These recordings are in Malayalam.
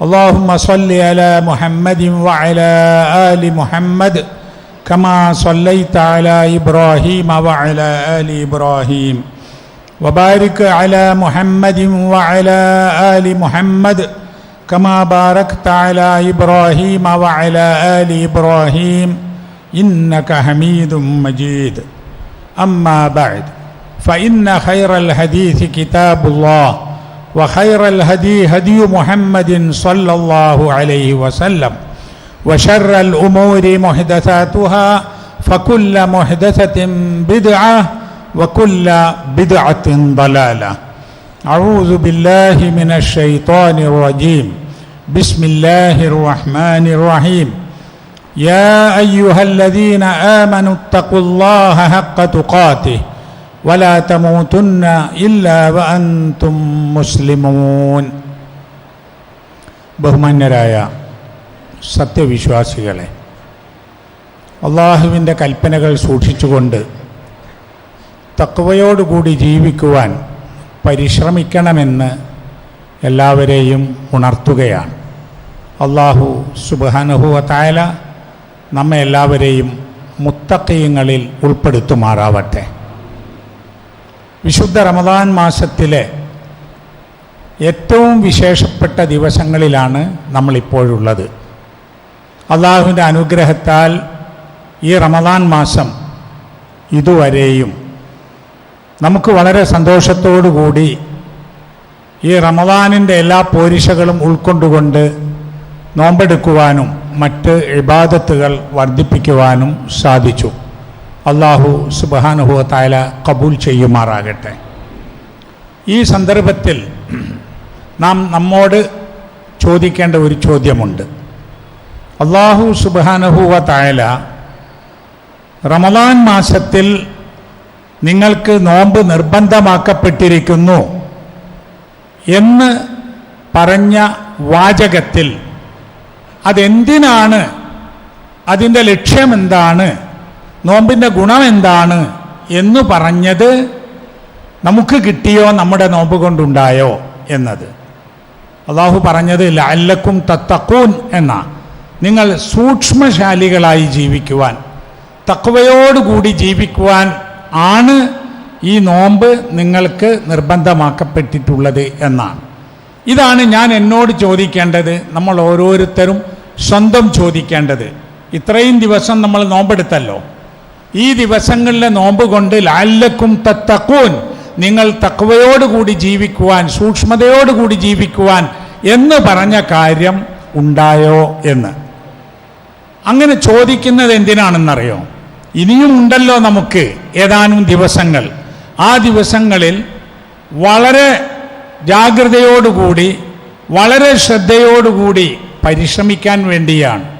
اللهم صل على محمد وعلى آل محمد كما صليت على إبراهيم وعلى آل إبراهيم. وبارك على محمد وعلى آل محمد كما باركت على إبراهيم وعلى آل إبراهيم. إنك حميد مجيد. أما بعد فإن خير الحديث كتاب الله. وخير الهدي هدي محمد صلى الله عليه وسلم وشر الأمور محدثاتها فكل محدثة بدعة وكل بدعة ضلالة. أعوذ بالله من الشيطان الرجيم. بسم الله الرحمن الرحيم. يا أيها الذين آمنوا اتقوا الله حق تقاته. ولا تموتن إلا وأنتم مسلمون ബഹുമാന്യരായ സത്യവിശ്വാസികളെ അള്ളാഹുവിൻ്റെ കൽപ്പനകൾ സൂക്ഷിച്ചുകൊണ്ട് തക്കവയോടുകൂടി ജീവിക്കുവാൻ പരിശ്രമിക്കണമെന്ന് എല്ലാവരെയും ഉണർത്തുകയാണ് അള്ളാഹു സുബാനുഹുവ തായാല നമ്മെ എല്ലാവരെയും മുത്തക്കയങ്ങളിൽ ഉൾപ്പെടുത്തുമാറാവട്ടെ വിശുദ്ധ റമദാൻ മാസത്തിലെ ഏറ്റവും വിശേഷപ്പെട്ട ദിവസങ്ങളിലാണ് നമ്മളിപ്പോഴുള്ളത്. അള്ളാഹുവിന്റെ അനുഗ്രഹത്താൽ ഈ റമദാൻ മാസം ഇതുവരെയും നമുക്ക് വളരെ സന്തോഷത്തോടുകൂടി ഈ റമദാനിന്റെ എല്ലാ പോരിശകളും ഉൾക്കൊണ്ടുകൊണ്ട് നോമ്പെടുക്കുവാനും മറ്റ് ഇബാദത്തുകൾ വർദ്ധിപ്പിക്കുവാനും സാധിച്ചു. അള്ളാഹു സുബാനുഹുവ കബൂൽ ചെയ്യുമാറാകട്ടെ. ഈ സന്ദർഭത്തിൽ നാം നമ്മോട് ചോദിക്കേണ്ട ഒരു ചോദ്യമുണ്ട്. അള്ളാഹു സുബാനുഹുവ തായാല റമദാൻ മാസത്തിൽ നിങ്ങൾക്ക് നോമ്പ് നിർബന്ധമാക്കപ്പെട്ടിരിക്കുന്നു എന്ന് പറഞ്ഞ വാചകത്തിൽ അതെന്തിനാണ്? അതിന്റെ ലക്ഷ്യമെന്താണ്? നോമ്പിന്റെ ഗുണം എന്താണ് എന്ന് പറഞ്ഞത് നമുക്ക് കിട്ടിയോ നമ്മുടെ നോമ്പ് കൊണ്ടുണ്ടായോ എന്നത്. അള്ളാഹു പറഞ്ഞത് ലല്ലക്കും തത്തക്കൂൻ എന്ന. നിങ്ങൾ സൂക്ഷ്മശാലികളായി ജീവിക്കുവാൻ തക്കവയോടുകൂടി ജീവിക്കുവാൻ ആണ് ഈ നോമ്പ് നിങ്ങൾക്ക് നിർബന്ധമാക്കപ്പെട്ടിട്ടുള്ളത് എന്നാണ്. ഇതാണ് ഞാൻ എന്നോട് ചോദിക്കേണ്ടത് നമ്മൾ ഓരോരുത്തരും സ്വന്തം ചോദിക്കേണ്ടത്. ഇത്രയും ദിവസം നമ്മൾ നോമ്പെടുത്തല്ലോ. ഈ ദിവസങ്ങളിലെ നോമ്പ് കൊണ്ട് ലാല്ലക്കും തത്തക്കൂൻ നിങ്ങൾ തക്വയോടുകൂടി ജീവിക്കുവാൻ സൂക്ഷ്മതയോടുകൂടി ജീവിക്കുവാൻ എന്ന് പറഞ്ഞ കാര്യം ഉണ്ടായോ എന്ന്. അങ്ങനെ ചോദിക്കുന്നത് എന്തിനാണെന്നറിയോ? ഇനിയും ഉണ്ടല്ലോ നമുക്ക് ഏതാനും ദിവസങ്ങൾ. ആ ദിവസങ്ങളിൽ വളരെ ജാഗ്രതയോടുകൂടി വളരെ ശ്രദ്ധയോടുകൂടി പരിശ്രമിക്കാൻ വേണ്ടിയാണ്.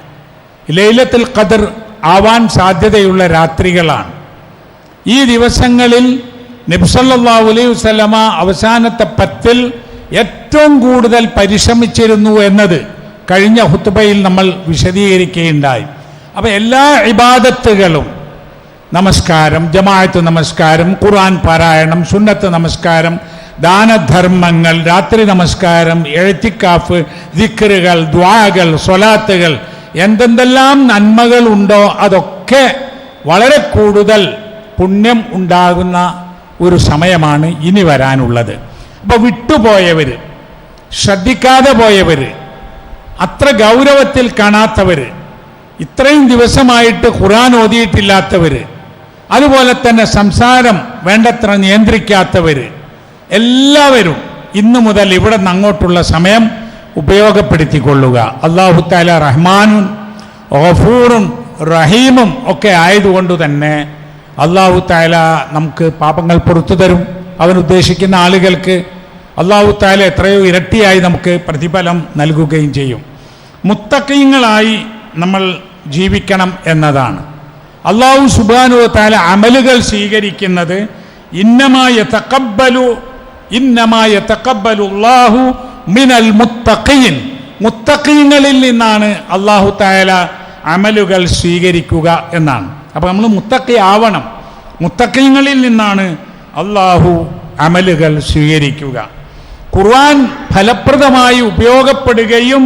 ലൈലത്തിൽ ഖദർ ആവാൻ സാധ്യതയുള്ള രാത്രികളാണ്. ഈ ദിവസങ്ങളിൽ നബ്സല്ലാ അലൈഹി വസ്ലമ അവസാനത്തെ പത്തിൽ ഏറ്റവും കൂടുതൽ പരിശ്രമിച്ചിരുന്നു എന്നത് കഴിഞ്ഞ ഹുത്തുബയിൽ നമ്മൾ വിശദീകരിക്കുകയുണ്ടായി. അപ്പോൾ എല്ലാ ഇബാദത്തുകളും നമസ്കാരം ജമാഅത്ത് നമസ്കാരം ഖുർആൻ പാരായണം സുന്നത്ത് നമസ്കാരം ദാനധർമ്മങ്ങൾ രാത്രി നമസ്കാരം എഴുത്തിക്കാഫ് ദിക്കറുകൾ ദ്വാകൾ സ്വലാത്തുകൾ എന്തെന്തെല്ലാം നന്മകൾ ഉണ്ടോ അതൊക്കെ വളരെ കൂടുതൽ പുണ്യം ഉണ്ടാകുന്ന ഒരു സമയമാണ് ഇനി വരാനുള്ളത്. അപ്പോൾ വിട്ടുപോയവർ ശ്രദ്ധിക്കാതെ പോയവർ അത്ര ഗൗരവത്തിൽ കാണാത്തവർ ഇത്രയും ദിവസമായിട്ട് ഖുറാൻ ഓതിയിട്ടില്ലാത്തവർ അതുപോലെ തന്നെ സംസാരം വേണ്ടത്ര നിയന്ത്രിക്കാത്തവർ എല്ലാവരും ഇന്നു മുതൽ ഇവിടെ നിന്ന് അങ്ങോട്ടുള്ള സമയം ഉപയോഗപ്പെടുത്തിക്കൊള്ളുക. അള്ളാഹു താല റഹ്മാനും ഗഫൂറും റഹീമും ഒക്കെ ആയതുകൊണ്ട് തന്നെ അള്ളാഹു താല നമുക്ക് പാപങ്ങൾ പുറത്തു തരും. അവൻ ഉദ്ദേശിക്കുന്ന ആളുകൾക്ക് അള്ളാഹു താല എത്രയോ ഇരട്ടിയായി നമുക്ക് പ്രതിഫലം നൽകുകയും ചെയ്യും. മുത്തക്കീങ്ങളായി നമ്മൾ ജീവിക്കണം എന്നതാണ്. അള്ളാഹു സുബാനു താല അമലുകൾ സ്വീകരിക്കുന്നത് ഇന്നമായ തക്കബലു ഇന്നമായ തക്കബലു അള്ളാഹു മിനൽ മുത്തഖീൻ. മുത്തഖീങ്ങളിൽ നിന്നാണ് അള്ളാഹു തായാല അമലുകൾ സ്വീകരിക്കുക എന്നാണ്. അപ്പോൾ നമ്മൾ മുത്തഖി ആവണം. മുത്തക്കീങ്ങളിൽ നിന്നാണ് അള്ളാഹു അമലുകൾ സ്വീകരിക്കുക. ഖുർആൻ ഫലപ്രദമായി ഉപയോഗപ്പെടുകയും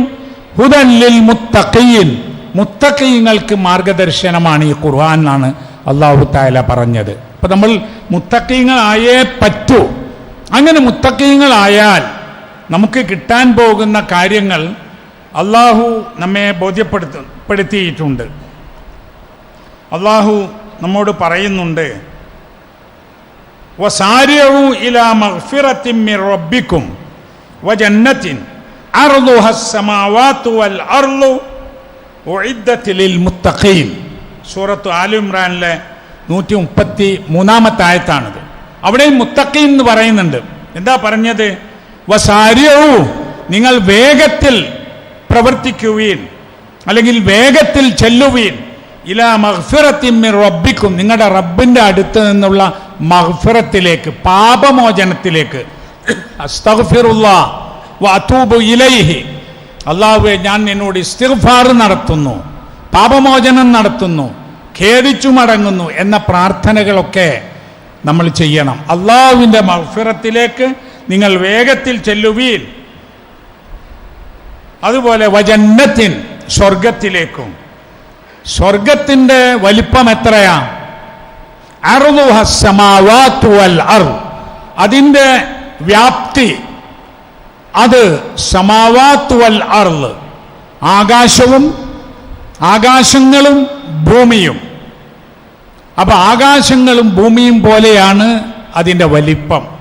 ഹുദല്ലിൽ മുത്തഖീൻ. മുത്തഖീങ്ങൾക്ക് മാർഗദർശനമാണ് ഈ ഖുർആൻ എന്നാണ് അള്ളാഹു താല പറഞ്ഞത്. അപ്പൊ നമ്മൾ മുത്തക്കീങ്ങളായേ പറ്റൂ. അങ്ങനെ മുത്തഖീങ്ങളായാൽ നമുക്ക് കിട്ടാൻ പോകുന്ന കാര്യങ്ങൾ അള്ളാഹു നമ്മെ ബോധ്യപ്പെടുത്തപ്പെടുത്തിയിട്ടുണ്ട് അള്ളാഹു നമ്മോട് പറയുന്നുണ്ട് വസാര്യവും സൂറത്ത് ആലു ഇമ്രാനിലെ നൂറ്റി മുപ്പത്തി മൂന്നാമത്തെ ആയത്താണിത്. അവിടെയും മുത്തഖീൻ എന്ന് പറയുന്നുണ്ട്. എന്താ പറഞ്ഞത്? വസാരിയൂ നിങ്ങൾ വേഗത്തിൽ പ്രവർത്തിക്കുവീൻ അല്ലെങ്കിൽ വേഗത്തിൽ ചെല്ലുവീൻ. ഇലാ മഹ്ഫിറത്തിമ്മി റബ്ബിക്കും നിങ്ങളുടെ റബ്ബിന്റെ അടുത്ത് നിന്നുള്ള മഹ്ഫിറത്തിലേക്ക് പാപമോചനത്തിലേക്ക്. അള്ളാഹു ഇലൈഹി. ഞാൻ നിന്നോട് ഇസ്തിഫാർ നടത്തുന്നു പാപമോചനം നടത്തുന്നു ഖേദിച്ചു മടങ്ങുന്നു എന്ന പ്രാർത്ഥനകളൊക്കെ നമ്മൾ ചെയ്യണം. അള്ളാഹുവിന്റെ മഹ്ഫിറത്തിലേക്ക് നിങ്ങൾ വേഗത്തിൽ ചെല്ലുവീൻ അതുപോലെ വജന്നത്തിൻ സ്വർഗത്തിലേക്കും. സ്വർഗത്തിന്റെ വലിപ്പം എത്രയാ? അതിന്റെ വ്യാപ്തി അത് സമാവാത്ത് വൽ അർൾ ആകാശവും ആകാശങ്ങളും ഭൂമിയും. അപ്പൊ ആകാശങ്ങളും ഭൂമിയും പോലെയാണ് അതിന്റെ വലിപ്പം.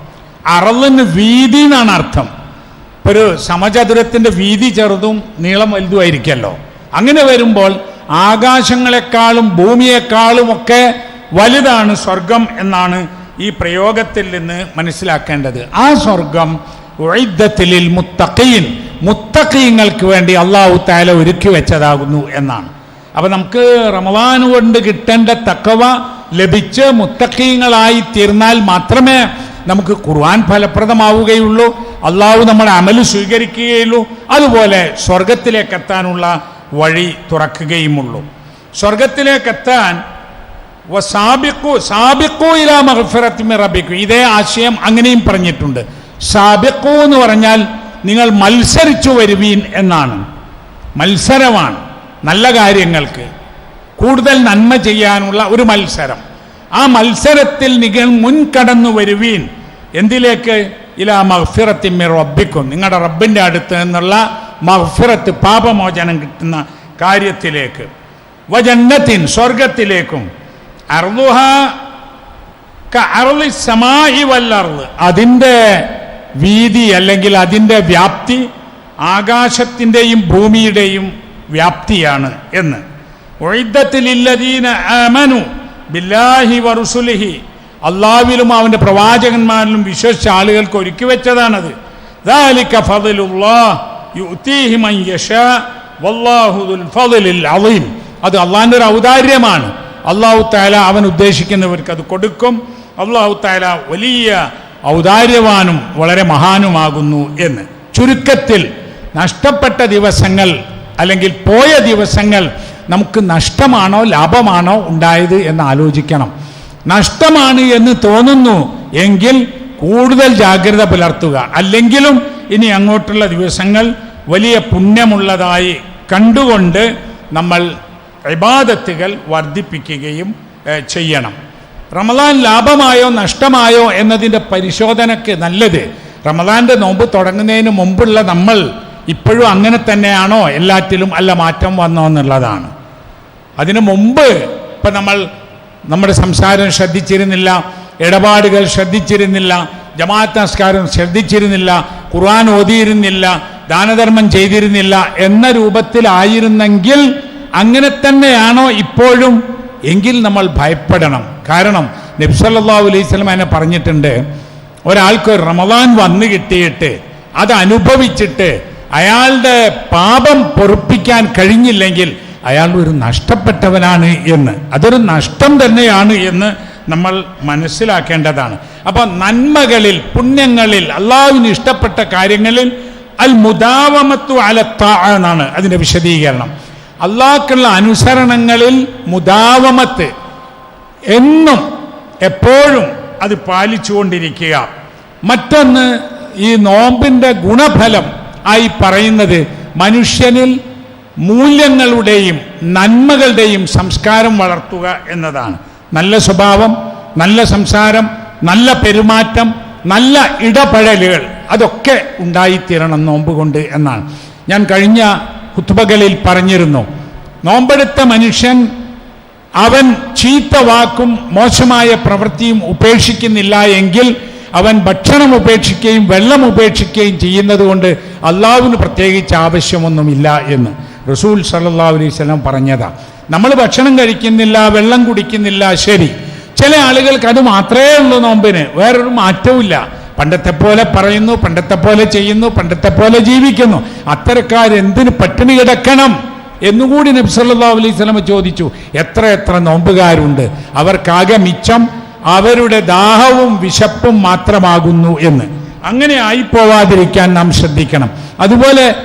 അറളിന് വീതി എന്നാണ് അർത്ഥം. ഒരു സമചതുരത്തിന്റെ വീതി ചെറുതും നീളം വലുതുമായിരിക്കല്ലോ അങ്ങനെ വരുമ്പോൾ ആകാശങ്ങളെക്കാളും ഭൂമിയെക്കാളും ഒക്കെ വലുതാണ് സ്വർഗം എന്നാണ് ഈ പ്രയോഗത്തിൽ നിന്ന് മനസ്സിലാക്കേണ്ടത്. ആ സ്വർഗം വൈദ്യത്തിലിൽ മുത്തഖീൻ മുത്തഖീങ്ങൾക്ക് വേണ്ടി അള്ളാഹു താല ഒരുക്കി വെച്ചതാകുന്നു എന്നാണ്. അപ്പൊ നമുക്ക് റമദാൻ കൊണ്ട് കിട്ടേണ്ട തക്കവ ലഭിച്ച് മുത്തഖീങ്ങളായി തീർന്നാൽ മാത്രമേ നമുക്ക് ഖുർആൻ ഫലപ്രദമാവുകയുള്ളൂ. അള്ളാഹു നമ്മുടെ അമൽ സ്വീകരിക്കുകയുള്ളൂ. അതുപോലെ സ്വർഗത്തിലേക്ക് എത്താനുള്ള വഴി തുറക്കുകയുമുള്ളൂ. സ്വർഗത്തിലേക്ക് എത്താൻ ഇതേ ആശയം അങ്ങനെയും പറഞ്ഞിട്ടുണ്ട്. സാബിക്കു എന്ന് പറഞ്ഞാൽ നിങ്ങൾ മത്സരിച്ചു വരുവീൻ എന്നാണ്. മത്സരമാണ്. നല്ല കാര്യങ്ങൾക്ക് കൂടുതൽ നന്മ ചെയ്യാനുള്ള ഒരു മത്സരം. ആ മത്സരത്തിൽ നിങ്ങൾ മുൻകടന്നു വരുവീൻ. എന്തിലേക്ക്? ഇലാ മഹ്ഫിറത്തി മിർ റബ്ബിക്കും. നിങ്ങളുടെ റബ്ബിന്റെ അടുത്ത് നിന്നുള്ള മഹ്ഫിറത്ത് പാപമോചനം കിട്ടുന്ന കാര്യത്തിലേക്ക്. വജന്നത്തിൻ സ്വർഗത്തിലേക്കും അർദുഹ അറുളി സമായി വല്ലർൾ അതിന്റെ വീതി അല്ലെങ്കിൽ അതിന്റെ വ്യാപ്തി ആകാശത്തിന്റെയും ഭൂമിയുടെയും വ്യാപ്തിയാണ് എന്ന്. ഒഴിദ്ധത്തിലില്ലതീന ആമനു. ബില്ലാഹി വറുസുലിഹി അള്ളാവിലും അവന്റെ പ്രവാചകന്മാരിലും വിശ്വസിച്ച ആളുകൾക്ക് ഒരുക്കി വെച്ചതാണത്. അത് അള്ളാഹിന്റെ ഒരു ഔദാര്യമാണ്. അള്ളാഹു താല അവൻ ഉദ്ദേശിക്കുന്നവർക്ക് അത് കൊടുക്കും. അള്ളാഹു താല വലിയ ഔദാര്യവാനും വളരെ മഹാനുമാകുന്നു എന്ന്. ചുരുക്കത്തിൽ നഷ്ടപ്പെട്ട ദിവസങ്ങൾ അല്ലെങ്കിൽ പോയ ദിവസങ്ങൾ നമുക്ക് നഷ്ടമാണോ ലാഭമാണോ ഉണ്ടായത് എന്ന് ആലോചിക്കണം. നഷ്ടമാണ് എന്ന് തോന്നുന്നു എങ്കിൽ കൂടുതൽ ജാഗ്രത പുലർത്തുക. അല്ലെങ്കിലും ഇനി അങ്ങോട്ടുള്ള ദിവസങ്ങൾ വലിയ പുണ്യമുള്ളതായി കണ്ടുകൊണ്ട് നമ്മൾ ഇബാദത്തുകൾ വർദ്ധിപ്പിക്കുകയും ചെയ്യണം. റമദാൻ ലാഭമായോ നഷ്ടമായോ എന്നതിന്റെ പരിശോധനയ്ക്ക് നല്ലത്. റമദാന്റെ നോമ്പ് തുടങ്ങുന്നതിന് മുമ്പുള്ള നമ്മൾ ഇപ്പോഴും അങ്ങനെ തന്നെയാണോ? എല്ലാറ്റിലും അല്ല മാറ്റം വന്നോ എന്നുള്ളതാണ്. അതിനു മുമ്പ് ഇപ്പം നമ്മൾ നമ്മുടെ സംസാരം ശ്രദ്ധിച്ചിരുന്നില്ല ഇടപാടുകൾ ശ്രദ്ധിച്ചിരുന്നില്ല ജമാഅത്ത് നമസ്കാരം ശ്രദ്ധിച്ചിരുന്നില്ല ഖുർആൻ ഓതിയിരുന്നില്ല ദാനധർമ്മം ചെയ്തിരുന്നില്ല എന്ന രൂപത്തിലായിരുന്നെങ്കിൽ അങ്ങനെ തന്നെയാണോ ഇപ്പോഴും? എങ്കിൽ നമ്മൾ ഭയപ്പെടണം. കാരണം നബ്സല്ലാ അലൈഹി എന്നെ പറഞ്ഞിട്ടുണ്ട് ഒരാൾക്ക് ഒരു റമദാൻ വന്നു കിട്ടിയിട്ട് അത് അനുഭവിച്ചിട്ട് അയാളുടെ പാപം പൊറുപ്പിക്കാൻ കഴിഞ്ഞില്ലെങ്കിൽ അയാൾ ഒരു നഷ്ടപ്പെട്ടവനാണ് എന്ന്. അതൊരു നഷ്ടം തന്നെയാണ് എന്ന് നമ്മൾ മനസ്സിലാക്കേണ്ടതാണ്. അപ്പോൾ നന്മകളിൽ പുണ്യങ്ങളിൽ അള്ളാഹുവിന് ഇഷ്ടപ്പെട്ട കാര്യങ്ങളിൽ അൽ മുദാവമത്തു അലത്ത എന്നാണ് അതിന്റെ വിശദീകരണം. അള്ളാഹ്ക്കുള്ള അനുസരണങ്ങളിൽ മുദാവമത്ത് എന്നും എപ്പോഴും അത് പാലിച്ചുകൊണ്ടിരിക്കുക. മറ്റൊന്ന് ഈ നോമ്പിന്റെ ഗുണഫലം ആയി പറയുന്നത് മനുഷ്യനിൽ മൂല്യങ്ങളുടെയും നന്മകളുടെയും സംസ്കാരം വളർത്തുക എന്നതാണ്. നല്ല സ്വഭാവം നല്ല സംസാരം നല്ല പെരുമാറ്റം നല്ല ഇടപഴലുകൾ അതൊക്കെ ഉണ്ടായിത്തീരണം നോമ്പ് കൊണ്ട് എന്നാണ്. ഞാൻ കഴിഞ്ഞ കുത്തുബകളിൽ പറഞ്ഞിരുന്നു നോമ്പെടുത്ത മനുഷ്യൻ അവൻ ചീത്ത വാക്കും മോശമായ പ്രവൃത്തിയും ഉപേക്ഷിക്കുന്നില്ല എങ്കിൽ അവൻ ഭക്ഷണം ഉപേക്ഷിക്കുകയും വെള്ളം ഉപേക്ഷിക്കുകയും ചെയ്യുന്നത് കൊണ്ട് അള്ളാവിന് പ്രത്യേകിച്ച് ആവശ്യമൊന്നുമില്ല എന്ന്. റസൂൽ സല്ലാ അലൈഹി സ്വലം പറഞ്ഞതാ നമ്മൾ ഭക്ഷണം കഴിക്കുന്നില്ല വെള്ളം കുടിക്കുന്നില്ല ശരി. ചില ആളുകൾക്ക് അത് മാത്രമേ ഉള്ളൂ നോമ്പിന് വേറൊരു മാറ്റവുമില്ല പണ്ടത്തെ പോലെ പറയുന്നു പണ്ടത്തെ പോലെ ചെയ്യുന്നു പണ്ടത്തെ പോലെ ജീവിക്കുന്നു. അത്തരക്കാരെന്തിന് പട്ടിണി കിടക്കണം? എന്നുകൂടി നബി സല്ലല്ലാഹു അലൈഹി സ്വലമ ചോദിച്ചു എത്ര എത്ര നോമ്പുകാരുണ്ട്? അവർക്കാകെ മിച്ചം അവരുടെ ദാഹവും വിശപ്പും മാത്രമാകുന്നു എന്ന്. അങ്ങനെ ആയിപ്പോവാതിരിക്കാൻ നാം ശ്രദ്ധിക്കണം. അതുപോലെ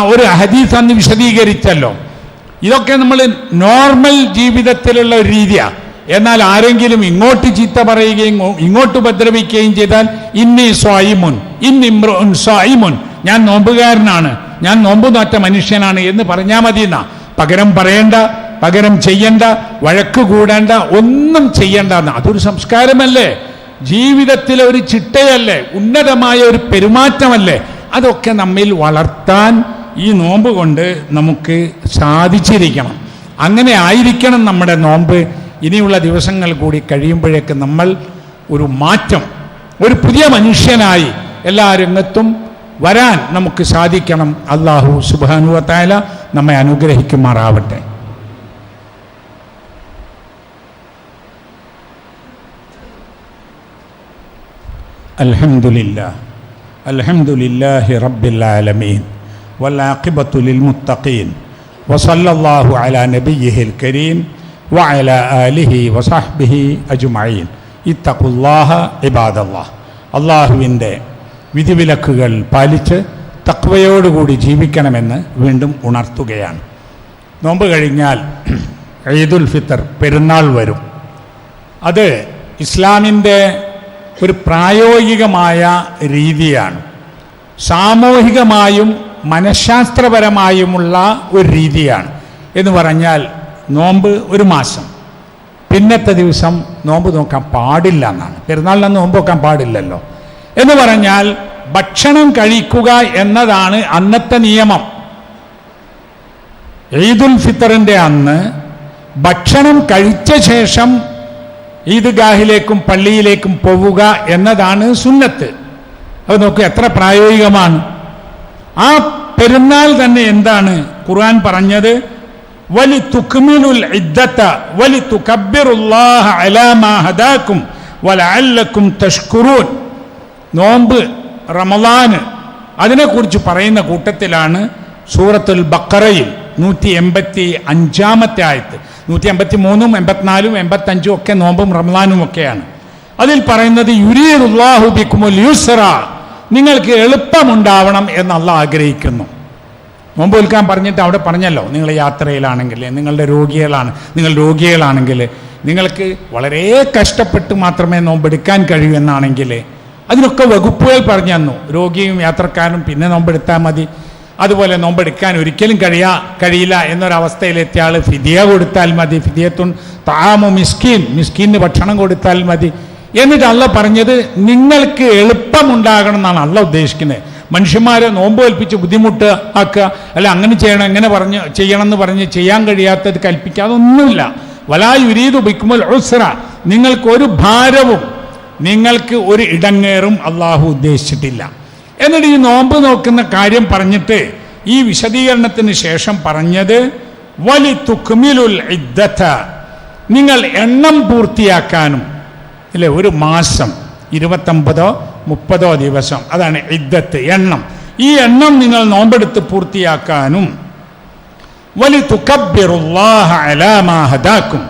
ഒരു ഹദീസ് അന്ന് വിശദീകരിച്ചല്ലോ. ഇതൊക്കെ നമ്മൾ നോർമൽ ജീവിതത്തിലുള്ള ഒരു രീതിയാണ് എന്നാൽ ആരെങ്കിലും ഇങ്ങോട്ട് ചീത്ത പറയുകയും ഇങ്ങോട്ട് ഉപദ്രവിക്കുകയും ചെയ്താൽ ഇന്നി സ്വായിമുൻ ഇന്നിമ്രുൻ സ്വായിമുൻ ഞാൻ നോമ്പുകാരനാണ് ഞാൻ നോമ്പു നോറ്റ മനുഷ്യനാണ് എന്ന് പറഞ്ഞാൽ മതി എന്നാ പകരം പറയണ്ട പകരം ചെയ്യണ്ട വഴക്ക് കൂടേണ്ട ഒന്നും ചെയ്യണ്ട എന്ന് അതൊരു സംസ്കാരമല്ലേ. ജീവിതത്തിലെ ഒരു ചിട്ടയല്ലേ. ഉന്നതമായ ഒരു പെരുമാറ്റമല്ലേ. അതൊക്കെ നമ്മിൽ വളർത്താൻ ഈ നോമ്പ് കൊണ്ട് നമുക്ക് സാധിച്ചിരിക്കണം. അങ്ങനെ ആയിരിക്കണം നമ്മുടെ നോമ്പ്. ഇനിയുള്ള ദിവസങ്ങൾ കൂടി കഴിയുമ്പോഴേക്ക് നമ്മൾ ഒരു മാറ്റം ഒരു പുതിയ മനുഷ്യനായി എല്ലാ രംഗത്തും വരാൻ നമുക്ക് സാധിക്കണം. അള്ളാഹു സുബാനുവത്തായ നമ്മെ അനുഗ്രഹിക്കുമാറാവട്ടെ. അലഹമുല്ല അൽഹമുല്ലാഹി റബ്ബിൽ ആലമീൻ. والعاقبة للمتقين وصلى الله على نبيه الكريم وعلى آله وصحبه أجمعين اتقوا الله عباد الله അള്ളാഹുവിൻ്റെ വിധിവിലക്കുകൾ പാലിച്ച് തക്വയോടുകൂടി ജീവിക്കണമെന്ന് വീണ്ടും ഉണർത്തുകയാണ് നോമ്പ് കഴിഞ്ഞാൽ ഈദുൽ ഫിത്തർ പെരുന്നാൾ വരും അത് ഇസ്ലാമിൻ്റെ ഒരു പ്രായോഗികമായ രീതിയാണ് സാമൂഹികമായും മനഃശാസ്ത്രപരമായുമുള്ള ഒരു രീതിയാണ്. എന്ന് പറഞ്ഞാൽ നോമ്പ് ഒരു മാസം. പിന്നത്തെ ദിവസം നോമ്പ് നോക്കാൻ പാടില്ല എന്നാണ്. പെരുന്നാളിന് നോമ്പ് നോക്കാൻ പാടില്ലല്ലോ. എന്ന് പറഞ്ഞാൽ ഭക്ഷണം കഴിക്കുക എന്നതാണ് അന്നത്തെ നിയമം. ഈദുൽ ഫിത്തറിന്റെ അന്ന് ഭക്ഷണം കഴിച്ച ശേഷം ഈദ്ഗാഹിലേക്കും പള്ളിയിലേക്കും പോവുക എന്നതാണ് സുന്നത്ത്. അത് നോക്കൂ എത്ര പ്രായോഗികമാണ്. ആ പെരുന്നാൾ തന്നെ എന്താണ് ഖുർആൻ പറഞ്ഞത്? വലി തുക്മിലുൽ ഇദ്ദത്ത വലി തുകബ്ബിറുല്ലാഹ അലാ മാ ഹദാക്കും വലഅല്ലക്കും തഷ്കുറൂൻ. നോമ്പ് റമദാന് അതിനെക്കുറിച്ച് പറയുന്ന കൂട്ടത്തിലാണ് സൂറത്തുൽ ബക്കറയിൽ നൂറ്റി എൺപത്തി അഞ്ചാമത്തെ ആയത്ത്. നൂറ്റി എൺപത്തി മൂന്നും എൺപത്തിനാലും എൺപത്തഞ്ചും ഒക്കെ നോമ്പും റമദാനും ഒക്കെയാണ്. അതിൽ പറയുന്നത് യുരീദുല്ലാഹു ബിക്കുമുൽ യുസ്ര നിങ്ങൾക്ക് എളുപ്പമുണ്ടാവണം എന്നല്ല ആഗ്രഹിക്കുന്നു. മുമ്പ് വിൽക്കാൻ പറഞ്ഞിട്ട് അവിടെ പറഞ്ഞല്ലോ നിങ്ങൾ യാത്രയിലാണെങ്കിൽ നിങ്ങളുടെ രോഗികളാണ് നിങ്ങൾ രോഗികളാണെങ്കിൽ നിങ്ങൾക്ക് വളരെ കഷ്ടപ്പെട്ട് മാത്രമേ നോമ്പെടുക്കാൻ കഴിയൂ എന്നാണെങ്കിൽ അതിനൊക്കെ വകുപ്പുകൾ പറഞ്ഞു തന്നു. രോഗിയും യാത്രക്കാരും പിന്നെ നോമ്പെടുത്താൽ മതി. അതുപോലെ നോമ്പെടുക്കാൻ ഒരിക്കലും കഴിയാ കഴിയില്ല എന്നൊരവസ്ഥയിലെത്തിയ ആൾ ഫിദിയ കൊടുത്താൽ മതി. ഫിദിയത്തുൻ താമു മിസ്കീൻ മിസ്കീന് ഭക്ഷണം കൊടുത്താൽ മതി. എന്നിട്ട് അള്ള പറഞ്ഞത് നിങ്ങൾക്ക് എളുപ്പമുണ്ടാകണം എന്നാണ് അള്ള ഉദ്ദേശിക്കുന്നത്. മനുഷ്യന്മാരെ നോമ്പ് കൽപ്പിച്ച് ബുദ്ധിമുട്ട് ആക്കുക അല്ല അങ്ങനെ ചെയ്യണം എങ്ങനെ പറഞ്ഞ് ചെയ്യണം എന്ന് പറഞ്ഞ് ചെയ്യാൻ കഴിയാത്തത് കൽപ്പിക്കാതെ ഒന്നുമില്ല വലായുരീത് ബിക്കുമൽ ഉസ്ര. നിങ്ങൾക്ക് ഒരു ഭാരവും നിങ്ങൾക്ക് ഒരു ഇടങ്ങേറും അള്ളാഹു ഉദ്ദേശിച്ചിട്ടില്ല. എന്നിട്ട് ഈ നോമ്പ് നോക്കുന്ന കാര്യം പറഞ്ഞിട്ട് ഈ വിശദീകരണത്തിന് ശേഷം പറഞ്ഞത് വലി തുക്മിലുൽ നിങ്ങൾ എണ്ണം പൂർത്തിയാക്കാനും ഇല്ലേ ഒരു മാസം ഇരുപത്തൊമ്പതോ മുപ്പതോ ദിവസം. അതാണ് ഇദ്ദത്ത് എണ്ണം. ഈ എണ്ണം നിങ്ങൾ നോമ്പെടുത്ത് പൂർത്തിയാക്കാനും വലി തുക്കബിറുല്ലാഹലാമാഹദാക്കും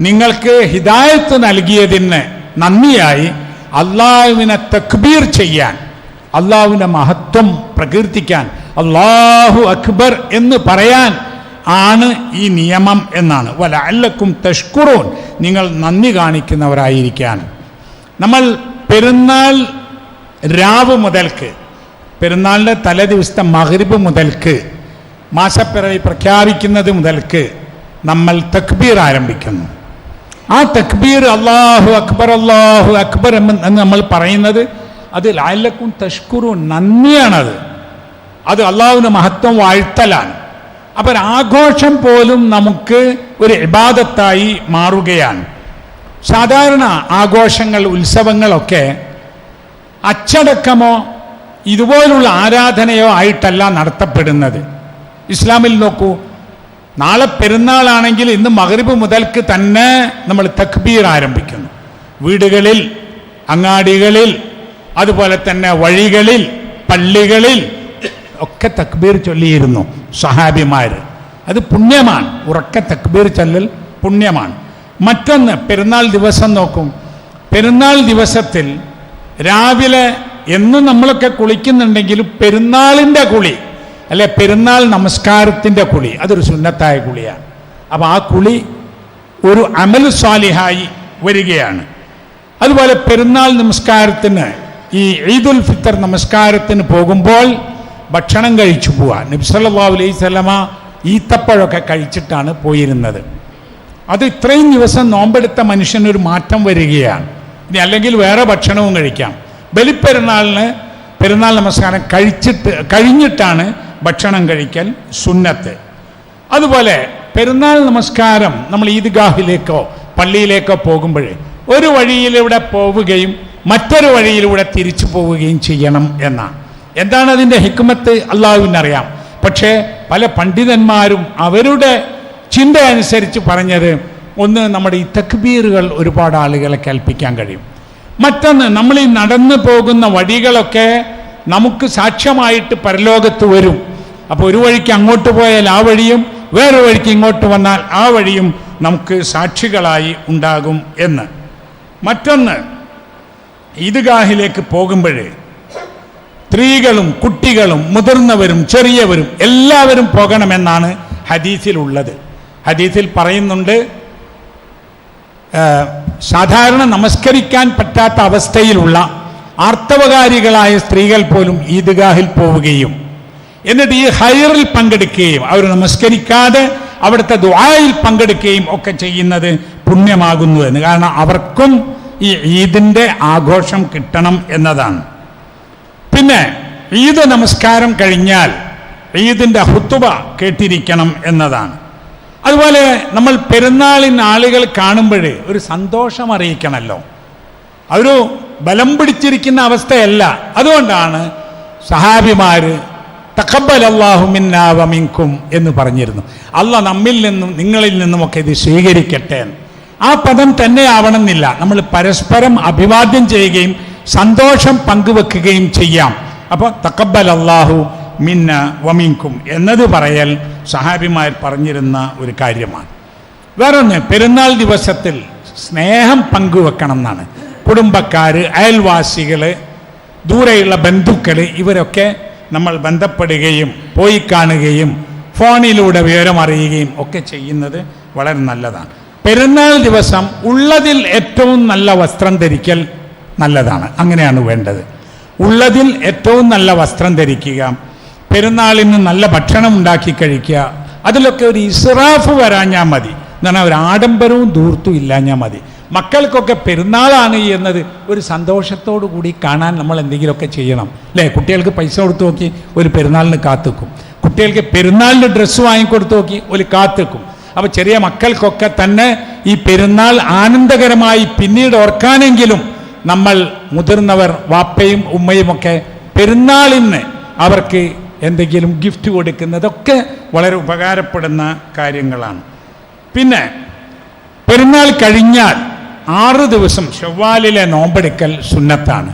നിങ്ങൾക്ക് ഹിദായത്ത് നൽകിയതിന് നന്ദിയായി അള്ളാഹുവിനെ തക്ബീർ ചെയ്യാൻ അള്ളാഹുവിന്റെ മഹത്വം പ്രകീർത്തിക്കാൻ അള്ളാഹു അക്ബർ എന്ന് പറയാൻ ആണ് ഈ നിയമം എന്നാണ്. വല അല്ലക്കും തഷ്കുറൂൻ. നിങ്ങൾ നന്ദി കാണിക്കുന്നവരായിരിക്കാൻ. നമ്മൾ പെരുന്നാൾ രാവ് മുതൽക്ക് പെരുന്നാളിന്റെ തലേ ദിവസത്തെ മഗ്രിബ് മുതൽക്ക് മാസപ്പിറവി പ്രഖ്യാപിക്കുന്നത് മുതൽക്ക് നമ്മൾ തക്ബീർ ആരംഭിക്കുന്നു. ആ തക്ബീർ അള്ളാഹു അക്ബർ അള്ളാഹു അക്ബർ എന്ന് നമ്മൾ പറയുന്നത് അത് ലാലക്കും തഷ്കുറും നന്ദിയാണത്. അത് അള്ളാഹുവിന് മഹത്വം വാഴ്ത്തലാണ്. അപ്പം ആഘോഷം പോലും നമുക്ക് ഒരു ഇബാദത്തായി മാറുകയാണ്. സാധാരണ ആഘോഷങ്ങൾ ഉത്സവങ്ങളൊക്കെ അച്ചടക്കമോ ഇതുപോലുള്ള ആരാധനയോ ആയിട്ടല്ല നടത്തപ്പെടുന്നത്. ഇസ്ലാമിൽ നോക്കൂ നാളെ പെരുന്നാളാണെങ്കിൽ ഇന്ന് മഗ്രിബ് മുതൽക്ക് തന്നെ നമ്മൾ തക്ബീർ ആരംഭിക്കുന്നു. വീടുകളിൽ അങ്ങാടികളിൽ അതുപോലെ തന്നെ വഴികളിൽ പള്ളികളിൽ ഒക്കെ തക്ബീർ ചൊല്ലിയിരുന്നു സഹാബിമാർ അത് പുണ്യമാണ്. ഉറക്കെ തക്ബീർ ചൊല്ലൽ പുണ്യമാണ്. മറ്റൊന്ന് പെരുന്നാൾ ദിവസം നോക്കും. പെരുന്നാൾ ദിവസത്തിൽ രാവിലെ എന്നും നമ്മളൊക്കെ കുളിക്കുന്നുണ്ടെങ്കിലും പെരുന്നാളിന്റെ കുളി അല്ലെ പെരുന്നാൾ നമസ്കാരത്തിന്റെ കുളി അതൊരു സുന്നത്തായ കുളിയാണ്. അപ്പം ആ കുളി ഒരു അമൽ സ്വാലിഹായി വരികയാണ്. അതുപോലെ പെരുന്നാൾ നമസ്കാരത്തിന് ഈ ഈദുൽ ഫിത്തർ നമസ്കാരത്തിന് പോകുമ്പോൾ ഭക്ഷണം കഴിച്ചു പോവുക നബ്സല്ലാ അലൈഹി സ്വലമ ഈത്തപ്പഴമൊക്കെ കഴിച്ചിട്ടാണ് പോയിരുന്നത്. അത് ഇത്രയും ദിവസം നോമ്പെടുത്ത മനുഷ്യനൊരു മാറ്റം വരികയാണ്. ഇനി അല്ലെങ്കിൽ വേറെ ഭക്ഷണവും കഴിക്കാം. ബലിപ്പെരുന്നാളിന് പെരുന്നാൾ നമസ്കാരം കഴിച്ചിട്ട് കഴിഞ്ഞിട്ടാണ് ഭക്ഷണം കഴിക്കൽ സുന്നത്ത്. അതുപോലെ പെരുന്നാൾ നമസ്കാരം നമ്മൾ ഈദ്ഗാഹിലേക്കോ പള്ളിയിലേക്കോ പോകുമ്പോൾ ഒരു വഴിയിലൂടെ പോവുകയും മറ്റൊരു വഴിയിലൂടെ തിരിച്ചു പോവുകയും ചെയ്യണം എന്നാണ്. എന്താണ് അതിന്റെ ഹിക്മത്ത്? അള്ളാഹുവിനറിയാം. പക്ഷേ പല പണ്ഡിതന്മാരും അവരുടെ ചിന്ത അനുസരിച്ച് പറഞ്ഞത് ഒന്ന് നമ്മുടെ ഈ തക്ബീറുകൾ ഒരുപാട് ആളുകളെ കൽപ്പിക്കാൻ കഴിയും. മറ്റൊന്ന് നമ്മൾ ഈ നടന്നു പോകുന്ന വഴികളൊക്കെ നമുക്ക് സാക്ഷ്യമായിട്ട് പരലോകത്ത് വരും. അപ്പോൾ ഒരു വഴിക്ക് അങ്ങോട്ട് പോയാൽ ആ വഴിയും വേറെ വഴിക്ക് ഇങ്ങോട്ട് വന്നാൽ ആ വഴിയും നമുക്ക് സാക്ഷികളായി ഉണ്ടാകും എന്ന്. മറ്റൊന്ന് ഈദ്ഗാഹിലേക്ക് പോകുമ്പോഴേ സ്ത്രീകളും കുട്ടികളും മുതിർന്നവരും ചെറിയവരും എല്ലാവരും പോകണമെന്നാണ് ഹദീസിലുള്ളത്. ഹദീസിൽ പറയുന്നുണ്ട് സാധാരണ നമസ്കരിക്കാൻ പറ്റാത്ത അവസ്ഥയിലുള്ള ആർത്തവകാരികളായ സ്ത്രീകൾ പോലും ഈദ്ഗാഹിൽ പോവുകയും എന്നിട്ട് ഈ ഹൈറിൽ പങ്കെടുക്കുകയും അവർ നമസ്കരിക്കാതെ അവിടുത്തെ ദുആയിൽ പങ്കെടുക്കുകയും ഒക്കെ ചെയ്യുന്നത് പുണ്യമാകുന്നു എന്ന്. കാരണം അവർക്കും ഈ ഈദിന്റെ ആഘോഷം കിട്ടണം എന്നതാണ്. പിന്നെ ഈദ് നമസ്കാരം കഴിഞ്ഞാൽ ഈദിന്റെ ഹുത്തുബ കേട്ടിരിക്കണം എന്നതാണ്. അതുപോലെ നമ്മൾ പെരുന്നാളിന് ആളുകൾ കാണുമ്പോഴേ ഒരു സന്തോഷം അറിയിക്കണമല്ലോ അതൊരു ബലം പിടിച്ചിരിക്കുന്ന അവസ്ഥയല്ല. അതുകൊണ്ടാണ് സഹാബിമാർ തക്കബൽ എന്ന് പറഞ്ഞിരുന്നു. അല്ല നമ്മിൽ നിന്നും നിങ്ങളിൽ നിന്നുമൊക്കെ ഇത് സ്വീകരിക്കട്ടെ ആ പദം തന്നെ ആവണമെന്നില്ല. നമ്മൾ പരസ്പരം അഭിവാദ്യം ചെയ്യുകയും സന്തോഷം പങ്കുവെക്കുകയും ചെയ്യാം. അപ്പോൾ തക്കബൽ അള്ളാഹു മിന്ന വമിൻകും എന്നത് പറയൽ സഹാബിമാർ പറഞ്ഞിരുന്ന ഒരു കാര്യമാണ്. വേറൊന്ന് പെരുന്നാൾ ദിവസത്തിൽ സ്നേഹം പങ്കുവെക്കണം എന്നാണ് കുടുംബക്കാർ അയൽവാസികൾ ദൂരെയുള്ള ബന്ധുക്കൾ ഇവരൊക്കെ നമ്മൾ ബന്ധപ്പെടുകയും പോയി കാണുകയും ഫോണിലൂടെ വിവരം അറിയുകയും ഒക്കെ ചെയ്യുന്നത് വളരെ നല്ലതാണ്. പെരുന്നാൾ ദിവസം ഉള്ളതിൽ ഏറ്റവും നല്ല വസ്ത്രം ധരിക്കൽ നല്ലതാണ്. അങ്ങനെയാണ് വേണ്ടത്. ഉള്ളതിൽ ഏറ്റവും നല്ല വസ്ത്രം ധരിക്കുക പെരുന്നാളിന് നല്ല ഭക്ഷണം ഉണ്ടാക്കി കഴിക്കുക അതിലൊക്കെ ഒരു ഇസ്രാഫ് വരാഞ്ഞാൽ മതി. എന്ന് പറഞ്ഞാൽ ഒരു ആഡംബരവും ദൂർത്തും ഇല്ലാഞ്ഞാൽ മതി. മക്കൾക്കൊക്കെ പെരുന്നാളാണ് എന്നത് ഒരു സന്തോഷത്തോടു കൂടി കാണാൻ നമ്മൾ എന്തെങ്കിലുമൊക്കെ ചെയ്യണം. അല്ലേ? കുട്ടികൾക്ക് പൈസ കൊടുത്തു നോക്കി ഒരു പെരുന്നാളിന് കാത്തുക്കും. കുട്ടികൾക്ക് പെരുന്നാളിന് ഡ്രസ്സ് വാങ്ങിക്കൊടുത്തു നോക്കി ഒരു കാത്തുക്കും. അപ്പോൾ ചെറിയ മക്കൾക്കൊക്കെ തന്നെ ഈ പെരുന്നാൾ ആനന്ദകരമായി പിന്നീട് ഓർക്കാനെങ്കിലും നമ്മൾ മുതിർന്നവർ വാപ്പയും ഉമ്മയും ഒക്കെ പെരുന്നാളിന് അവർക്ക് എന്തെങ്കിലും ഗിഫ്റ്റ് കൊടുക്കുന്നതൊക്കെ വളരെ ഉപകാരപ്പെടുന്ന കാര്യങ്ങളാണ്. പിന്നെ പെരുന്നാൾ കഴിഞ്ഞാൽ ആറ് ദിവസം ഷവ്വാലിലെ നോമ്പെടുക്കൽ സുന്നത്താണ്.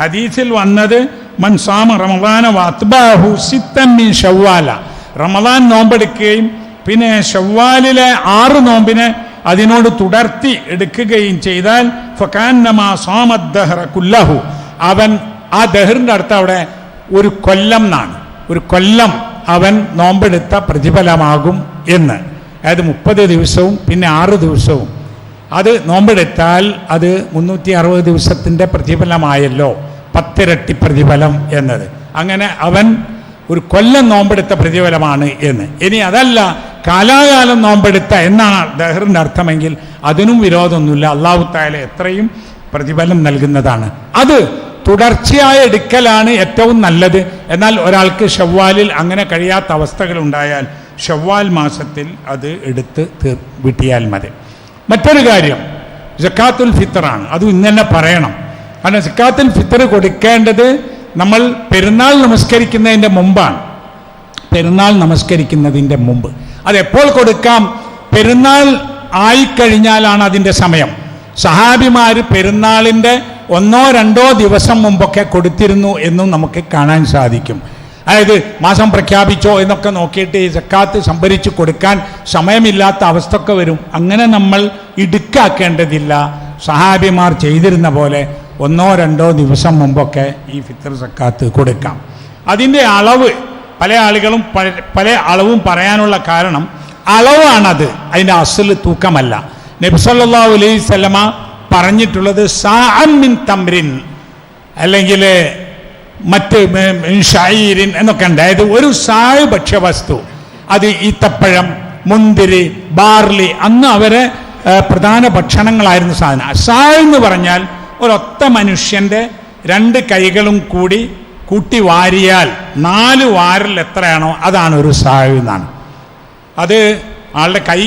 ഹദീസിൽ വന്നത് മൻസാമ റമദാന വാത്ബാഹു സിത്തമ്മി ഷവ്വാല. റമദാൻ നോമ്പെടുക്കുകയും പിന്നെ ഷവ്വാലിലെ ആറ് നോമ്പിനെ അതിനോട് തുടർത്തി എടുക്കുകയും ചെയ്താൽ കുല്ലഹു. അവൻ ആ ദഹറിന്റെ അടുത്ത് അവിടെ ഒരു കൊല്ലം എന്നാണ് ഒരു കൊല്ലം അവൻ നോമ്പെടുത്ത പ്രതിഫലമാകും എന്ന്. അതായത് മുപ്പത് ദിവസവും പിന്നെ ആറ് ദിവസവും. അത് നോമ്പെടുത്താൽ അത് മുന്നൂറ്റി അറുപത് ദിവസത്തിന്റെ പ്രതിഫലമായല്ലോ. പത്തിരട്ടി പ്രതിഫലം എന്നത്. അങ്ങനെ അവൻ ഒരു കൊല്ലം നോമ്പെടുത്ത പ്രതിഫലമാണ് എന്ന്. ഇനി അതല്ല കാലാകാലം നോമ്പെടുത്ത എന്നാണ് ദഹറിന്റെ അർത്ഥമെങ്കിൽ അതിനും വിരോധമൊന്നുമില്ല. അള്ളാഹു തായാല എത്രയും പ്രതിഫലം നൽകുന്നതാണ്. അത് തുടർച്ചയായ എടുക്കലാണ് ഏറ്റവും നല്ലത്. എന്നാൽ ഒരാൾക്ക് ഷവ്വാലിൽ അങ്ങനെ കഴിയാത്ത അവസ്ഥകൾ ഉണ്ടായാൽ ഷവ്വാൽ മാസത്തിൽ അത് എടുത്ത് തീർ വിട്ടിയാൽ മതി. മറ്റൊരു കാര്യം ജക്കാത്തുൽ ഫിത്തറാണ് അതും ഇന്ന് തന്നെ പറയണം. കാരണം ജക്കാത്തുൽ ഫിത്തർ കൊടുക്കേണ്ടത് നമ്മൾ പെരുന്നാൾ നമസ്കരിക്കുന്നതിന്റെ മുമ്പാണ്. പെരുന്നാൾ നമസ്കരിക്കുന്നതിന്റെ മുമ്പ്. അതെപ്പോൾ കൊടുക്കാം? പെരുന്നാൾ ആയിക്കഴിഞ്ഞാലാണ് അതിന്റെ സമയം. സഹാബിമാർ പെരുന്നാളിന്റെ ഒന്നോ രണ്ടോ ദിവസം മുമ്പൊക്കെ കൊടുത്തിരുന്നു എന്നും നമുക്ക് കാണാൻ സാധിക്കും. അതായത് മാസം പ്രഖ്യാപിച്ചോ എന്നൊക്കെ നോക്കിയിട്ട് ഈ സക്കാത്ത് സംഭരിച്ചു കൊടുക്കാൻ സമയമില്ലാത്ത അവസ്ഥ ഒക്കെ വരും. അങ്ങനെ നമ്മൾ ഇടുക്കാക്കേണ്ടതില്ല. സഹാബിമാർ ചെയ്തിരുന്ന പോലെ ഒന്നോ രണ്ടോ ദിവസം മുമ്പൊക്കെ ഈ ഫിത്തർ സക്കാത്ത് കൊടുക്കാം. അതിന്റെ അളവ് പല ആളുകളും പല- അളവും പറയാനുള്ള കാരണം അളവാണത്. അതിന്റെ അസൽ തൂക്കമല്ല. നബ്സല്ലാ അലൈഹി സ്വലമ പറഞ്ഞിട്ടുള്ളത് സാഅമിൻ തമ്രിൻ അല്ലെങ്കിൽ മറ്റ് ഷായിരിൻ എന്നൊക്കെ ഉണ്ട്. അതായത് ഒരു സായ് ഭക്ഷ്യവസ്തു. അത് ഈത്തപ്പഴം മുന്തിരി ബാർലി അന്ന് അവരെ പ്രധാന ഭക്ഷണങ്ങളായിരുന്നു സാധനം. സായ് എന്ന് പറഞ്ഞാൽ ഒരൊത്ത മനുഷ്യന്റെ രണ്ട് കൈകളും കൂടി കൂട്ടി വാരിയാൽ നാല് വാരിൽ എത്രയാണോ അതാണ് ഒരു സായ് എന്നാണ്. അത് ആളുടെ കൈ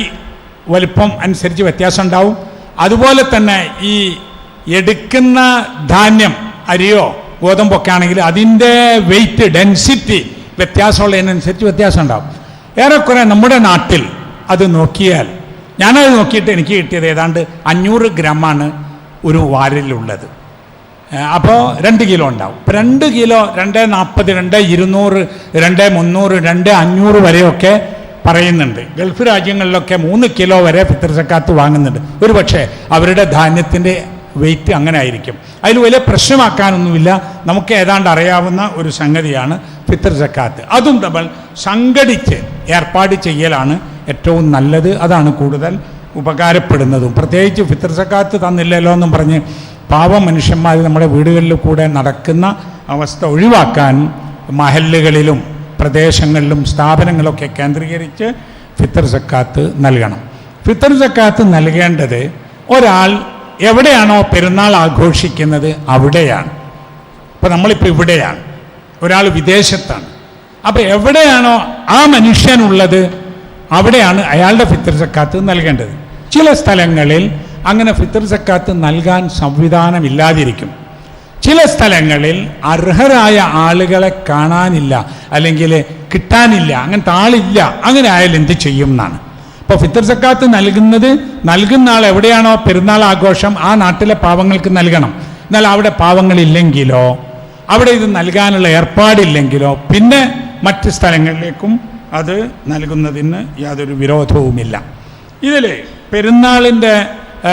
വലിപ്പം അനുസരിച്ച് വ്യത്യാസം ഉണ്ടാവും. അതുപോലെ തന്നെ ഈ എടുക്കുന്ന ധാന്യം അരിയോ ഗോതമ്പൊക്കെ ആണെങ്കിൽ അതിന്റെ വെയിറ്റ് ഡെൻസിറ്റി വ്യത്യാസമുള്ളതിനനുസരിച്ച് വ്യത്യാസം ഉണ്ടാവും. ഏറെക്കുറെ നമ്മുടെ നാട്ടിൽ അത് നോക്കിയാൽ ഞാനത് നോക്കിയിട്ട് എനിക്ക് കിട്ടിയത് ഏതാണ്ട് അഞ്ഞൂറ് ഗ്രാമാണ് ഒരു വാരിലുള്ളത് അപ്പോൾ രണ്ട് കിലോ ഉണ്ടാവും. ഇപ്പം രണ്ട് കിലോ രണ്ട് നാൽപ്പത് രണ്ട് ഇരുന്നൂറ് രണ്ട് മുന്നൂറ് രണ്ട് അഞ്ഞൂറ് വരെയൊക്കെ പറയുന്നുണ്ട്. ഗൾഫ് രാജ്യങ്ങളിലൊക്കെ മൂന്ന് കിലോ വരെ പിത്തൃസക്കാത്ത് വാങ്ങുന്നുണ്ട്. ഒരു പക്ഷേ അവരുടെ ധാന്യത്തിന്റെ വെയിറ്റ് അങ്ങനെ ആയിരിക്കും. അതിൽ വലിയ പ്രശ്നമാക്കാനൊന്നുമില്ല. നമുക്ക് ഏതാണ്ട് അറിയാവുന്ന ഒരു സംഗതിയാണ് പിത്തൃസക്കാത്ത് അതും നമ്മൾ സംഘടിച്ച് ഏർപ്പാട് ചെയ്യലാണ് ഏറ്റവും നല്ലത്. അതാണ് കൂടുതൽ ഉപകാരപ്പെടുന്നതും. പ്രത്യേകിച്ച് ഫിത്തർ സക്കാത്ത് തന്നില്ലല്ലോ എന്നും പറഞ്ഞ് പാവ മനുഷ്യന്മാർ നമ്മുടെ വീടുകളിൽ കൂടെ നടക്കുന്ന അവസ്ഥ ഒഴിവാക്കാൻ മഹല്ലുകളിലും പ്രദേശങ്ങളിലും സ്ഥാപനങ്ങളൊക്കെ കേന്ദ്രീകരിച്ച് ഫിത്തർ സക്കാത്ത് നൽകണം. ഫിത്തർ സക്കാത്ത് നൽകേണ്ടത് ഒരാൾ എവിടെയാണോ പെരുന്നാൾ ആഘോഷിക്കുന്നത് അവിടെയാണ്. ഇപ്പം നമ്മളിപ്പോൾ ഇവിടെയാണ്. ഒരാൾ വിദേശത്താണ്. അപ്പോൾ എവിടെയാണോ ആ മനുഷ്യനുള്ളത് അവിടെയാണ് അയാളുടെ ഫിത്തർ സക്കാത്ത് നൽകേണ്ടത്. ചില സ്ഥലങ്ങളിൽ അങ്ങനെ ഫിത്തർ സക്കാത്ത് നൽകാൻ സംവിധാനമില്ലാതിരിക്കും. ചില സ്ഥലങ്ങളിൽ അർഹരായ ആളുകളെ കാണാനില്ല അല്ലെങ്കിൽ കിട്ടാനില്ല അങ്ങനത്തെ ആളില്ല അങ്ങനെ ആയാൽ എന്ത് ചെയ്യും എന്നാണ്. ഇപ്പോൾ ഫിത്തർ സക്കാത്ത് നൽകുന്നത് നൽകുന്ന ആൾ എവിടെയാണോ പെരുന്നാൾ ആഘോഷം ആ നാട്ടിലെ പാവങ്ങൾക്ക് നൽകണം. എന്നാൽ അവിടെ പാവങ്ങളില്ലെങ്കിലോ അവിടെ ഇത് നൽകാനുള്ള ഏർപ്പാടില്ലെങ്കിലോ പിന്നെ മറ്റ് സ്ഥലങ്ങളിലേക്കും അത് നൽകുന്നതിന് യാതൊരു വിരോധവുമില്ല. ഇതിൽ പെരുന്നാളിന്റെ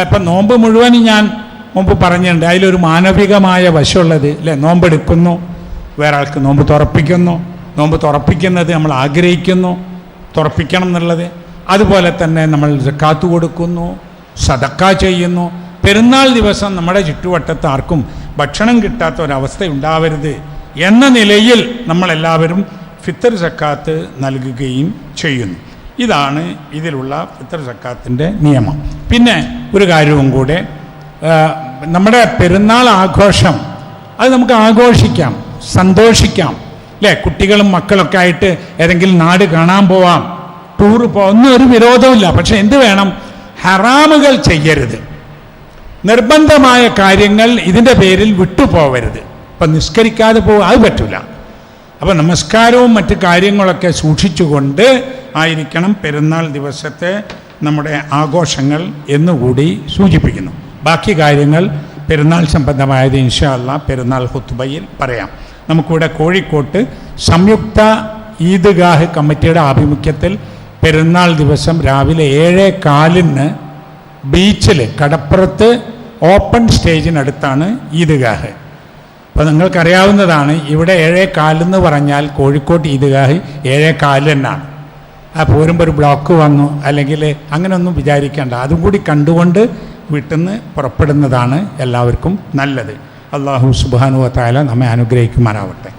ഇപ്പം നോമ്പ് മുഴുവൻ ഞാൻ മുമ്പ് പറഞ്ഞിട്ടുണ്ട്. അതിലൊരു മാനവികമായ വശമുള്ളത് അല്ലേ നോമ്പെടുക്കുന്നു വേറെ ആൾക്ക് നോമ്പ് തുറപ്പിക്കുന്നു നോമ്പ് തുറപ്പിക്കുന്നത് നമ്മൾ ആഗ്രഹിക്കുന്നു തുറപ്പിക്കണം എന്നുള്ളത്. അതുപോലെ തന്നെ നമ്മൾ കാത്തു കൊടുക്കുന്നു സദക്ക ചെയ്യുന്നു. പെരുന്നാൾ ദിവസം നമ്മുടെ ചുറ്റുവട്ടത്ത് ആർക്കും ഭക്ഷണം കിട്ടാത്ത ഒരവസ്ഥ ഉണ്ടാവരുത് എന്ന നിലയിൽ നമ്മളെല്ലാവരും ഫിത്തർ സക്കാത്ത് നൽകുകയും ചെയ്യുന്നു. ഇതാണ് ഇതിലുള്ള ഫിത്തർ സക്കാത്തിന്റെ നിയമം. പിന്നെ ഒരു കാര്യവും കൂടെ നമ്മുടെ പെരുന്നാൾ ആഘോഷം അത് നമുക്ക് ആഘോഷിക്കാം സന്തോഷിക്കാം അല്ലേ? കുട്ടികളും മക്കളൊക്കെ ആയിട്ട് ഏതെങ്കിലും നാട് കാണാൻ പോവാം ടൂർ പോവാം ഒന്നും ഒരു വിരോധമില്ല പക്ഷെ എന്ത് വേണം? ഹറാമുകൾ ചെയ്യരുത്. നിർബന്ധമായ കാര്യങ്ങൾ ഇതിന്റെ പേരിൽ വിട്ടുപോകരുത് ഇപ്പം നിസ്കരിക്കാതെ പോകുക അത് പറ്റില്ല അപ്പം നമസ്കാരവും മറ്റു കാര്യങ്ങളൊക്കെ സൂക്ഷിച്ചുകൊണ്ട് ആയിരിക്കണം പെരുന്നാൾ ദിവസത്തെ നമ്മുടെ ആഘോഷങ്ങൾ എന്നുകൂടി സൂചിപ്പിക്കുന്നു. ബാക്കി കാര്യങ്ങൾ പെരുന്നാൾ സംബന്ധമായത് ഇൻഷാല്ല പെരുന്നാൾ ഹുത്തുബയിൽ പറയാം. നമുക്കിവിടെ കോഴിക്കോട്ട് സംയുക്ത ഈദ്ഗാഹ് കമ്മിറ്റിയുടെ ആഭിമുഖ്യത്തിൽ പെരുന്നാൾ ദിവസം രാവിലെ ഏഴേ കാലിന് ബീച്ചിൽ കടപ്പുറത്ത് ഓപ്പൺ സ്റ്റേജിനടുത്താണ് ഈദ്ഗാഹ്. അപ്പോൾ നിങ്ങൾക്കറിയാവുന്നതാണ് ഇവിടെ ഏഴേ കാലെന്ന് പറഞ്ഞാൽ കോഴിക്കോട്ട് ഈദ്ഗാഹ് ഏഴേ കാൽ തന്നെയാണ് ആ പോരുമ്പോൾ ഒരു ബ്ലോക്ക് വന്നു. അല്ലെങ്കിൽ അങ്ങനെയൊന്നും വിചാരിക്കേണ്ട. അതും കൂടി കണ്ടുകൊണ്ട് വീട്ടിൽ നിന്ന് പുറപ്പെടുന്നതാണ് എല്ലാവർക്കും നല്ലത്. അള്ളാഹു സുബാനു താല നമ്മെ അനുഗ്രഹിക്കുമാറാവട്ടെ.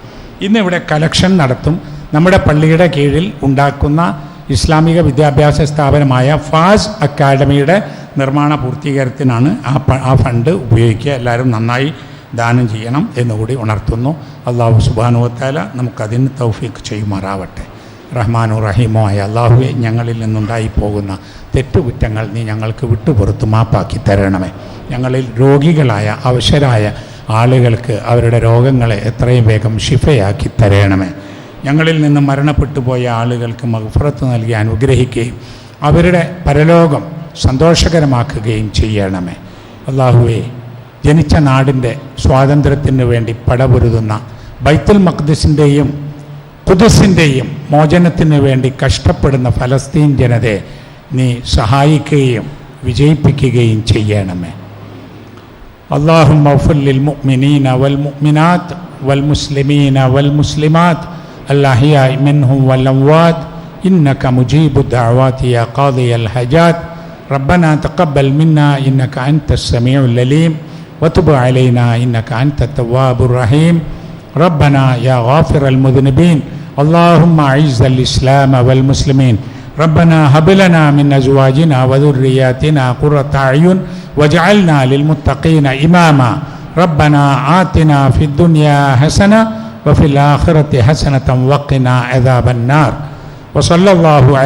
ഇന്നിവിടെ കലക്ഷൻ നടത്തും. നമ്മുടെ പള്ളിയുടെ കീഴിൽ ഉണ്ടാക്കുന്ന ഇസ്ലാമിക വിദ്യാഭ്യാസ സ്ഥാപനമായ ഫാസ് അക്കാഡമിയുടെ നിർമ്മാണ പൂർത്തീകരണത്തിനാണ് ആ ആ ഫണ്ട് ഉപയോഗിക്കുക. എല്ലാവരും നന്നായി ദാനം ചെയ്യണം എന്നുകൂടി ഉണർത്തുന്നു. അള്ളാഹു സുബാനുവത്താല നമുക്കതിന് തൗഫീഖ് ചെയ്യുമാറാവട്ടെ. റഹ്മാനു റഹീമോ ആയ അള്ളാഹുവെ ഞങ്ങളിൽ നിന്നുണ്ടായിപ്പോകുന്ന തെറ്റുകുറ്റങ്ങൾ നീ ഞങ്ങൾക്ക് വിട്ടുപുറത്ത് മാപ്പാക്കി തരണമേ. ഞങ്ങളിൽ രോഗികളായ അവശരായ ആളുകൾക്ക് അവരുടെ രോഗങ്ങളെ എത്രയും വേഗം ഷിഫയാക്കി തരണമേ. ഞങ്ങളിൽ നിന്ന് മരണപ്പെട്ടു പോയ ആളുകൾക്ക് മഹഫുറത്ത് നൽകി അനുഗ്രഹിക്കുകയും അവരുടെ പരലോകം സന്തോഷകരമാക്കുകയും ചെയ്യണമേ. അള്ളാഹുവേ ജനിച്ച നാടിന്റെ സ്വാതന്ത്ര്യത്തിന് വേണ്ടി പടപൊരുതുന്ന ബൈത്തുൽ മഖ്ദിസിന്റെയും കുദസിൻ്റെയും മോചനത്തിന് വേണ്ടി കഷ്ടപ്പെടുന്ന ഫലസ്തീൻ ജനതയെ നീ സഹായിക്കുകയും വിജയിപ്പിക്കുകയും ചെയ്യണമേ اللهم اغفر للمؤمنين والمؤمنات والمسلمين والمسلمات الأحياء منهم والأموات إنك مجيب الدعوات يا قاضي الحاجات ربنا تقبل منا إنك أنت السميع العليم وتب علينا إنك أنت التواب الرحيم ربنا يا غافر المذنبين اللهم أعز الإسلام والمسلمين. ربنا هب لنا من أزواجنا وذرياتنا قرة أعين واجعلنا للمتقين إماما. ربنا آتنا في الدنيا حسنة وفي الآخرة حسنة وقنا عذاب النار. وصلى الله